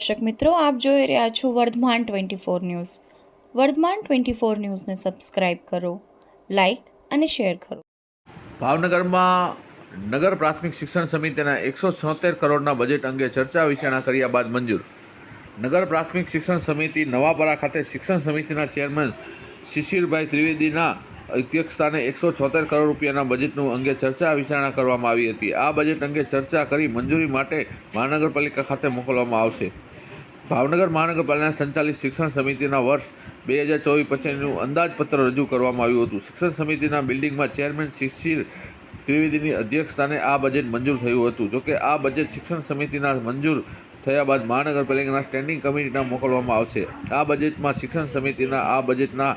દર્શક મિત્રો, આપ જોઈ રહ્યા છો Vardhman twenty four news. Vardhman twenty four ન્યૂઝને સબસ્ક્રાઇબ કરો, લાઇક અને શેર કરો. ભાવનગરમાં નગર પ્રાથમિક શિક્ષણ સમિતિના એકસો છોતેર કરોડના બજેટ અંગે ચર્ચા વિચારણા કર્યા બાદ મંજૂર. નગર પ્રાથમિક શિક્ષણ સમિતિ નવાપરા ખાતે શિક્ષણ સમિતિના ચેરમેન શિશિરભાઈ ત્રિવેદીના અધ્યક્ષસ્થાને એકસો છોતેર કરોડ રૂપિયાના બજેટનું અંગે ચર્ચા વિચારણા કરવામાં આવી હતી. આ બજેટ અંગે ચર્ચા કરી મંજૂરી માટે મહાનગરપાલિકા ખાતે મોકલવામાં આવશે. ભાવનગર મહાનગરપાલિકાના સંચાલિત શિક્ષણ સમિતિના વર્ષ બે હજાર ચોવીસ પચીસનું અંદાજપત્ર રજૂ કરવામાં આવ્યું હતું. શિક્ષણ સમિતિના બિલ્ડિંગમાં ચેરમેન શિશિર ત્રિવેદીની અધ્યક્ષસ્થાને આ બજેટ મંજૂર થયું હતું. જોકે આ બજેટ શિક્ષણ સમિતિના મંજૂર થયા બાદ મહાનગરપાલિકાના સ્ટેન્ડિંગ કમિટીના મોકલવામાં આવશે. આ બજેટમાં શિક્ષણ સમિતિના આ બજેટના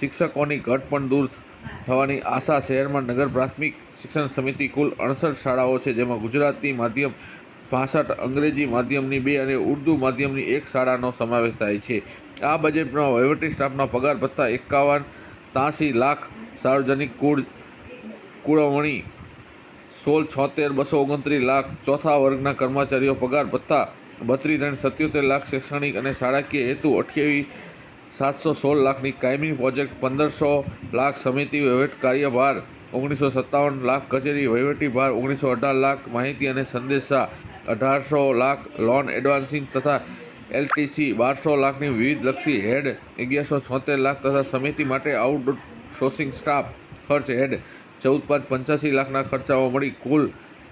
શિક્ષકોની ઘટ પણ દૂર થવાની આશા શહેરમાં નગર પ્રાથમિક શિક્ષણ સમિતિ કુલ અડસઠ શાળાઓ છે, જેમાં ગુજરાતી, માધ્યમ પાસઠ અંગ્રેજી માધ્યમની બે અને ઉર્દૂ માધ્યમની એક શાળાનો સમાવેશ થાય છે. આ બજેટમાં વહીવટી સ્ટાફના પગાર ભથ્થા એકાવન ત્યાંસી લાખ, સાર્વજનિક કુળ, કુળવણી સોળ, છોતેર, બસો ઓગણત્રીસ લાખ, ચોથા વર્ગના કર્મચારીઓ પગાર ભથ્થા બત્રીસ અને સત્યોતેર લાખ શૈક્ષણિક અને શાળાકીય હેતુ અઠ્યાવીસ સાતસો સોળ લાખની કાયમી પ્રોજેક્ટ, પંદરસો લાખ સમિતિ વહીવટ કાર્યભાર, ઓગણીસો સત્તાવન લાખ કચેરી વહીવટી ભાર ઓગણીસો અઢાર લાખ માહિતી અને સંદેશા અઢારસો લાખ લોન એડવાન્સિંગ તથા એલટીસી બારસો લાખની વિવિધ લક્ષી હેડ, અગિયારસો છોતેર લાખ તથા સમિતિ માટે આઉટસોર્સિંગ સ્ટાફ ખર્ચ હેડ, ચૌદ પાંચ પંચ્યાસી લાખના ખર્ચાઓ મળી. કુલ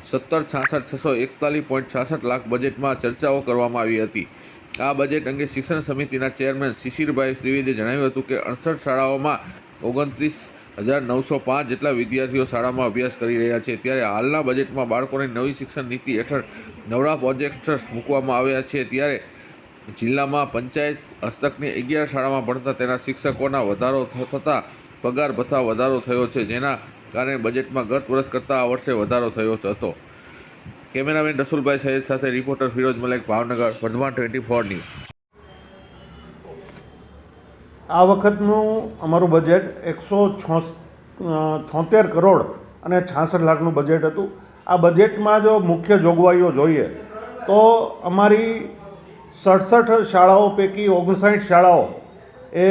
સત્તર છાસઠ છસો એકતાલીસ પોઈન્ટ છાસઠ લાખ બજેટમાં ચર્ચાઓ કરવામાં આવી હતી. આ બજેટ અંગે શિક્ષણ સમિતિના ચેરમેન શિશિરભાઈ ત્રિવેદીએ જણાવ્યું હતું કે અડસઠ શાળાઓમાં ઓગણત્રીસ હજાર નવસો પાંચ જેટલા વિદ્યાર્થીઓ શાળામાં અભ્યાસ કરી રહ્યા છે. ત્યારે હાલના બજેટમાં બાળકોને નવી શિક્ષણ નીતિ હેઠળ નવરા પ્રોજેક્ટ્સ મૂકવામાં આવ્યા છે. ત્યારે જિલ્લામાં પંચાયત હસ્તકની અગિયાર શાળામાં ભણતા તેના શિક્ષકોના વધારો થતાં પગાર ભથ્થા વધારો થયો છે, જેના કારણે બજેટમાં ગત વર્ષ કરતાં આ વર્ષે વધારો થયો હતો. કેમેરામેન રસુલભાઈ સૈયદ સાથે reporter Firoj Malek, Bhavnagar, Vardhman twenty four news. આ વખતનું અમારું બજેટ એકસો છોતેર કરોડ અને છાસઠ લાખનું બજેટ હતું. આ બજેટમાં જો મુખ્ય જોગવાઈઓ જોઈએ, તો અમારી સડસઠ શાળાઓ પૈકી ઓગણસાઠ શાળાઓ એ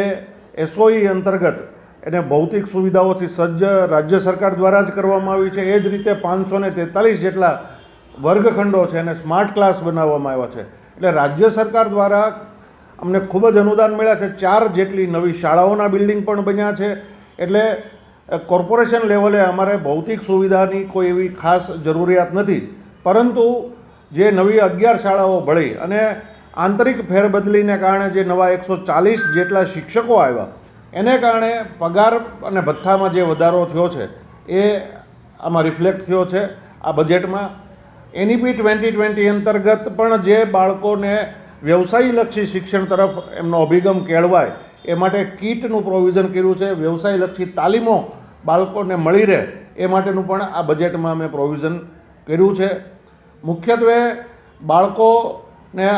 એસઓઈ અંતર્ગત એને ભૌતિક સુવિધાઓથી સજ્જ રાજ્ય સરકાર દ્વારા જ કરવામાં આવી છે. એ જ રીતે પાંચસો ને તેતાલીસ જેટલા વર્ગખંડો છે એને સ્માર્ટ ક્લાસ બનાવવામાં આવ્યા છે. એટલે રાજ્ય સરકાર દ્વારા અમને ખૂબ જ અનુદાન મળ્યા છે. ચાર જેટલી નવી શાળાઓના બિલ્ડિંગ પણ બન્યા છે. એટલે કોર્પોરેશન લેવલે અમારે ભૌતિક સુવિધાની કોઈ એવી ખાસ જરૂરિયાત નથી. પરંતુ જે નવી અગિયાર શાળાઓ ભળી અને આંતરિક ફેરબદલીને કારણે જે નવા એકસો ચાલીસ જેટલા શિક્ષકો આવ્યા, એને કારણે પગાર અને ભથ્થામાં જે વધારો થયો છે, એ આમાં રિફ્લેક્ટ થયો છે આ બજેટમાં. એનઈપી ટ્વેન્ટી ટ્વેન્ટી અંતર્ગત પણ જે બાળકોને વ્યવસાયલક્ષી શિક્ષણ તરફ એમનો અભિગમ કેળવાય, એ માટે કીટનું પ્રોવિઝન કર્યું છે. વ્યવસાયલક્ષી તાલીમો બાળકોને મળી રહે, એ માટેનું પણ આ બજેટમાં અમે પ્રોવિઝન કર્યું છે. મુખ્યત્વે બાળકોને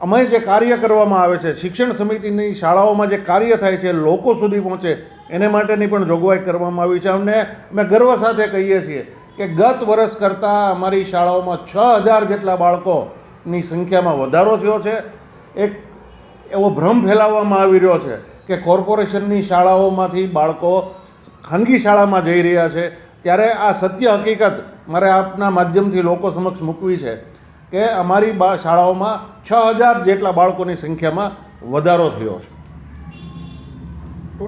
અમે જે કાર્ય કરવામાં આવે છે, શિક્ષણ સમિતિની શાળાઓમાં જે કાર્ય થાય છે, લોકો સુધી પહોંચે, એને માટેની પણ જોગવાઈ કરવામાં આવી છે. અમને, અમે ગર્વ સાથે કહીએ છીએ કે ગત વર્ષ કરતાં અમારી શાળાઓમાં છ હજાર જેટલા બાળકોની સંખ્યામાં વધારો થયો છે. એક એવો ભ્રમ ફેલાવવામાં આવી રહ્યો છે કે કોર્પોરેશનની શાળાઓમાંથી બાળકો ખાનગી શાળામાં જઈ રહ્યા છે. ત્યારે આ સત્ય હકીકત મારે આપના માધ્યમથી લોકો સમક્ષ મૂકવી છે કે અમારી બા, શાળાઓમાં છ હજાર જેટલા બાળકોની સંખ્યામાં વધારો થયો છે.